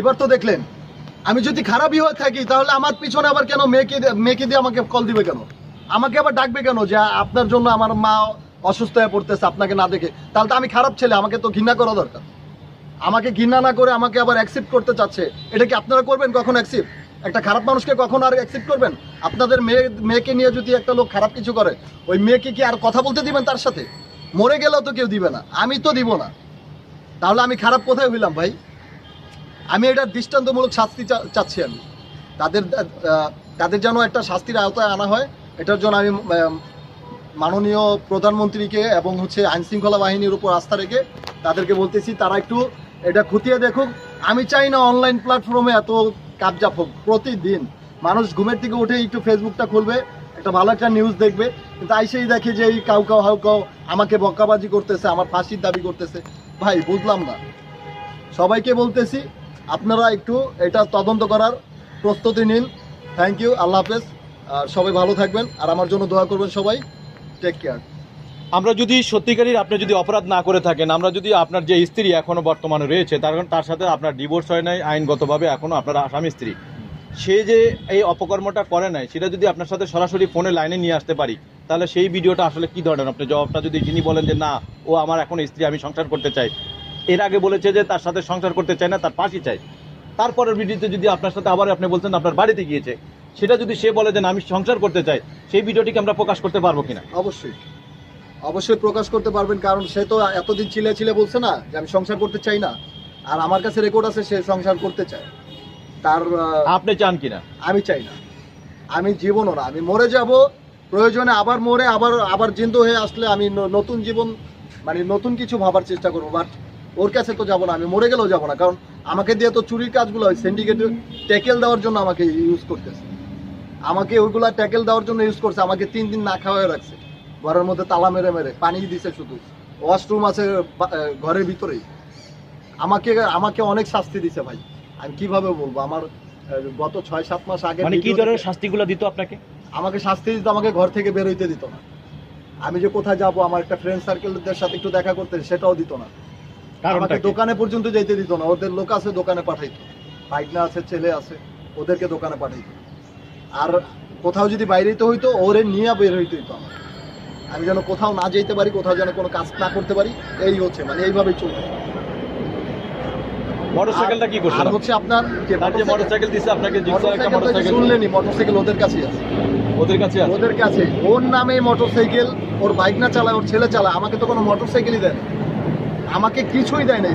এবার তো দেখলেন। আমি যদি খারাপই হয়ে থাকি, তাহলে আমার পিছনে আবার কেন মেয়েকে মেয়েকে দিয়ে আমাকে কল দিবে কেন? আমাকে আবার ডাকবে কেন যে, আপনার জন্য আমার মা অসুস্থ হয়ে পড়তেছে, আপনাকে না দেখে? তাহলে তো আমি খারাপ ছেলে, আমাকে তো ঘৃণা করা দরকার। আমাকে ঘৃণা না করে আমাকে আবার অ্যাকসেপ্ট করতে চাচ্ছে। এটা কি আপনারা করবেন কখন অ্যাকসেপ্ট একটা খারাপ মানুষকে কখন আর অ্যাকসেপ্ট করবেন? আপনাদের মেয়ে, মেয়েকে নিয়ে যদি একটা লোক খারাপ কিছু করে, ওই মেয়েকে কি আর কথা বলতে দিবেন তার সাথে? মরে গেলেও তো কেউ দিবে না। আমি তো দিব না। তাহলে আমি খারাপ কোথায় হইলাম ভাই? আমি এটা দৃষ্টান্তমূলক শাস্তি চাচ্ছি আমি। তাদের তাদের যেন একটা শাস্তির আওতায় আনা হয়, এটার জন্য আমি মাননীয় প্রধানমন্ত্রীকে এবং হচ্ছে আইনশৃঙ্খলা বাহিনীর উপর আস্থা রেখে তাদেরকে বলতেছি, তারা একটু এটা খতিয়ে দেখুক। আমি চাই না অনলাইন প্ল্যাটফর্মে এত কাবজাপ হোক, প্রতিদিন। মানুষ ঘুমের থেকে উঠে একটু ফেসবুকটা খুলবে, একটা ভালো একটা নিউজ দেখবে, কিন্তু আইসেই দেখে যে এই কাউ কাউ হাউ কাউ আমাকে বকাবাজি করতেছে, আমার ফাঁসির দাবি করতেছে। ভাই, বুঝলাম না। সবাইকে বলতেছি আপনারা একটু এটা তদন্ত করার প্রস্তুতি নিন। থ্যাংক ইউ আল্লাহ হাফেজ। আর সবাই ভালো থাকবেন। আর আমার জন্য দোয়া করবেন সবাই। টেক কেয়ার আমরা যদি সত্যিকারই আপনি যদি অপরাধ না করে থাকেন, আমরা যদি আপনার যে স্ত্রী এখনও বর্তমানে রয়েছে, তার কারণ তার সাথে আপনার ডিভোর্স হয় নাই, আইনগতভাবে এখনও আপনার স্বামী স্ত্রী। সে যে এই অপকর্মটা করে নাই, সেটা যদি আপনার সাথে সরাসরি ফোনে লাইনে নিয়ে আসতে পারি, তাহলে সেই ভিডিওটা আসলে কি ধরনের? আপনি জবাবটা যদি তিনি বলেন যে, না, ও আমার এখন স্ত্রী, আমি সংসার করতে চাই। এর আগে বলেছে যে তার সাথে সংসার করতে চায় না তার পাশই চাই তারপরের ভিডিওতে যদি আপনার সাথে আবার আপনি বলছেন আপনার বাড়িতে গিয়েছে সেটা যদি সে বলে যে আমি সংসার করতে চাই সেই ভিডিওটিকে আমরা প্রকাশ করতে পারব কিনা? অবশ্যই। অবশ্যই প্রকাশ করতে পারবেন কারণ সে তো এতদিন ছিলে ছিলে বলছে না যে আমি সংসার করতে চাই না। আর আমার কাছে রেকর্ড আছে সে সংসার করতে চায়। তার আপনি চান কিনা? আমি চাই না। আমি জীবনও না আমি মরে যাব প্রয়োজনে আবার মরে আবার আবার জিন্দু হয়ে আসলে আমি নতুন জীবন মানে নতুন কিছু ভাবার চেষ্টা করব। বাট ওর কাছে তো যাব না আমি মরে গেলেও যাব না কারণ আমাকে দিয়ে তো চুরির কাজগুলো হয় সিন্ডিকেট ট্যাকেল দেওয়ার জন্য আমাকে ইউজ করতেছে। আমাকে ওইগুলা ট্যাকেল দেওয়ার জন্য ইউজ করছে আমাকে তিন দিন না খাওয়াই রাখছে। ঘরের মধ্যে তালা মেরে মেরে পানি দিছে শুধু। ওয়াশরুম আছে ঘরের ভিতরেই। আমাকে আমাকে অনেক শাস্তি দিছে ভাই। আমি কীভাবে বলব? আমার গত ছয় সাত মাস আগে মানে কি ধরনের শাস্তিগুলো দিত আপনাকে? আমাকে শাস্তি দিত আমাকে ঘর থেকে বেরোইতে দিত না। আমি যে কোথায় যাব আমার একটা ফ্রেন্ড সার্কেলদের সাথে একটু দেখা করতে সেটাও দিত না। আমাকে দোকানে পর্যন্ত যাইতে দিত না। ওদের লোক আছে দোকানে পাঠাইতো। পাইকনা আছে ছেলে আছে ওদেরকে দোকানে পাঠাইতো। আর কোথাও যদি বাইরেতে হইতো ওরে নিয়ে বের হইতে হইতো আমার আমি যেন কোথাও না যেতে পারি কোথাও যেন কোনো কাজ না করতে পারি এই হচ্ছে মানে এইভাবেই চলছে। মোটরসাইকেলটা কি করছে? আর হচ্ছে আপনার যে তার যে মোটরসাইকেল- মোটরসাইকেল দিছে আপনাকে জিক্সা একটা মোটরসাইকেল তো মোটরসাইকেল ওদের কাছেই আছে। ওদের কাছে আছে? ওদের কাছে ওর নামে মোটরসাইকেল ওর বাইক না চালায় ওর ছেলে চালায়। আমাকে তো কোনো মোটরসাইকেলই দেয় না। আমাকে কিছুই দেয় না